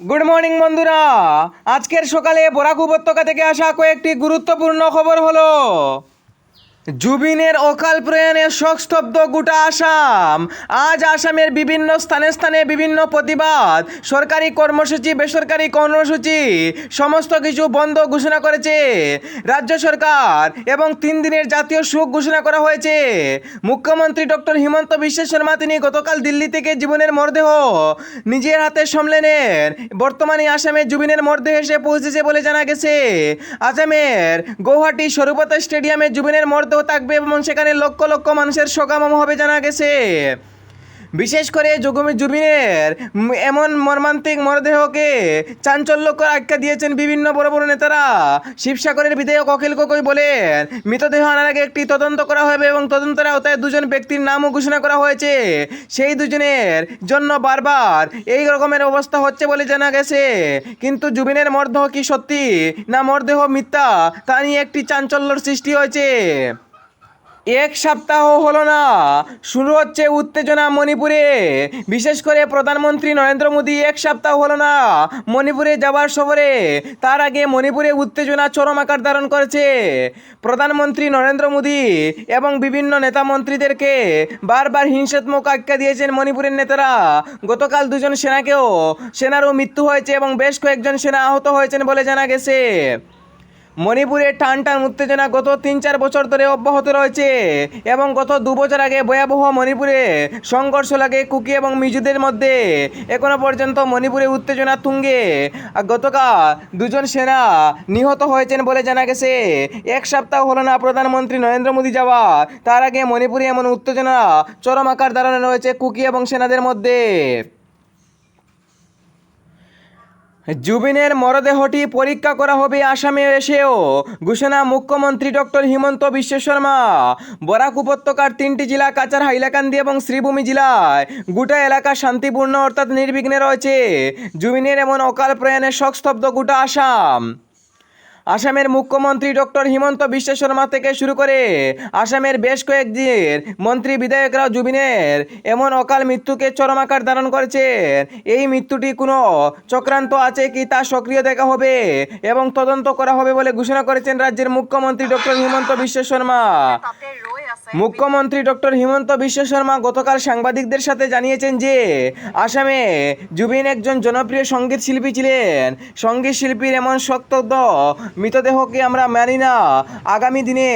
Good morning বন্ধুরা। আজকের সকালে বরাক উপত্যকা থেকে আসা কয়েকটি গুরুত্বপূর্ণ খবর হলো জুবিনের অকাল প্রয়াণে শোকস্তব্ধ গোটা আসাম। আজ আসামের বিভিন্ন স্থানে স্থানে বিভিন্ন প্রতিবাদ। সরকারি কর্মসূচি, বেসরকারি কর্মসূচি, সমস্ত কিছু বন্ধ ঘোষণা করেছে রাজ্য সরকার এবং তিন দিনের জাতীয় শোক ঘোষণা করা হয়েছে। মুখ্যমন্ত্রী ডক্টর হিমন্ত বিশ্ব শর্মা, তিনি গতকাল দিল্লি থেকে জীবনের মরদেহ নিজের হাতে সামলেনের বর্তমানে আসামে জুবিনের মরদেহ এসে পৌঁছেছে বলে জানা গেছে। আসামের গৌহাটি স্বরূপতা স্টেডিয়ামে জুবিনের মরদেহ থাকবে এবং সেখানে লক্ষ লক্ষ মানুষের সকামম হবে জানা গেছে। বিশেষ করে জুগুমি জুবিনের এমন মর্মান্তিক মরদেহকে চাঞ্চল্যকর আখ্যা দিয়েছেন বিভিন্ন বড় বড় নেতারা। শিবসাগরের বিধায়ক অখিল গগৈ বলেন, মৃতদেহ আনার আগে একটি তদন্ত করা হবে এবং তদন্তের আওতায় দুজন ব্যক্তির নামও ঘোষণা করা হয়েছে। সেই দুজনের জন্য বারবার এই রকমের অবস্থা হচ্ছে বলে জানা গেছে। কিন্তু জুবিনের মরদেহ কি সত্যি না মরদেহ মিথ্যা তা নিয়ে একটি চাঞ্চল্যর সৃষ্টি হয়েছে। এক সপ্তাহ হলো না। শুরু হচ্ছে উত্তেজনা মণিপুরে। বিশেষ করে প্রধানমন্ত্রী নরেন্দ্র মোদী এক সপ্তাহ হলো না। মণিপুরে যাওয়ার সফরে তার আগে মণিপুরে উত্তেজনা চরম আকার ধারণ করেছে। প্রধানমন্ত্রী নরেন্দ্র মোদী এবং বিভিন্ন নেতা মন্ত্রীদেরকে বারবার হিংসাত্মক আখ্যা দিয়েছেন মণিপুরের নেতারা। গতকাল দুজন সেনাকেও, সেনারও মৃত্যু হয়েছে এবং বেশ কয়েকজন সেনা আহত হয়েছেন বলে জানা গেছে। মণিপুরে টান টান উত্তেজনা গত তিন চার বছর ধরে অব্যাহত রয়েছে এবং গত দু বছর আগে ভয়াবহ মণিপুরে সংঘর্ষ লাগে কুকি এবং মিজুদের মধ্যে। এখনও পর্যন্ত মণিপুরে উত্তেজনা তুঙ্গে। গতকাল দুজন সেনা নিহত হয়েছেন বলে জানা গেছে। এক সপ্তাহ হলো না প্রধানমন্ত্রী নরেন্দ্র মোদী যাওয়া। তার আগে মণিপুরে এমন উত্তেজনা চরম আকার ধারণে রয়েছে কুকি এবং সেনাদের মধ্যে। জুবিনের মরদেহটি পরীক্ষা করা হবে আসামে এসেও। ঘোষণা মুখ্যমন্ত্রী ডক্টর হিমন্ত বিশ্ব শর্মা। বরাক উপত্যকার তিনটি জেলা কাচার হাইলাকান্দি এবং শ্রীভূমি জেলায় গোটা এলাকা শান্তিপূর্ণ অর্থাৎ নির্বিঘ্নে রয়েছে। জুবিনের এমন অকাল প্রয়াণে শোকস্তব্ধ গোটা আসাম। আসামের মুখ্যমন্ত্রী ডক্টর হিমন্ত বিশ্ব শর্মা থেকে শুরু করে আসামের বেশ কয়েকদিন মন্ত্রী বিধায়করাও জুবিনের এমন অকাল মৃত্যুকে চরম আকার ধারণ করেছেন। এই মৃত্যুটি কোনো চক্রান্ত আছে কি তা সক্রিয় দেখা হবে এবং তদন্ত করা হবে বলে ঘোষণা করেছেন রাজ্যের মুখ্যমন্ত্রী ডক্টর হিমন্ত বিশ্ব শর্মা। মুখ্যমন্ত্রী ডক্টর হিমন্ত বিশ্ব শর্মা গতকাল সাংবাদিকদের সাথে জানিয়েছেন যে, আসামে জুবিন একজন জনপ্রিয় সংগীত শিল্পী ছিলেন। সংগীত শিল্পীর এমন শক্ত মৃতদেহকে আমরা মানি না। আগামী দিনে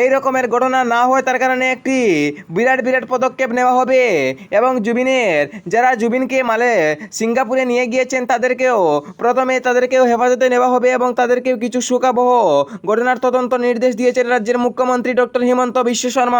এই রকমের ঘটনা না হয় তার কারণে একটি বিরাট বিরাট পদক্ষেপ নেওয়া হবে এবং জুবিনের, যারা জুবিনকে মালে সিঙ্গাপুরে নিয়ে গিয়েছেন তাদেরকেও প্রথমে তাদেরকেও হেফাজতে নেওয়া হবে এবং তাদেরকেও কিছু শোকাবহ ঘটনার তদন্ত নির্দেশ দিয়েছেন রাজ্যের মুখ্যমন্ত্রী ডক্টর হিমন্ত বিশ্ব শর্মা।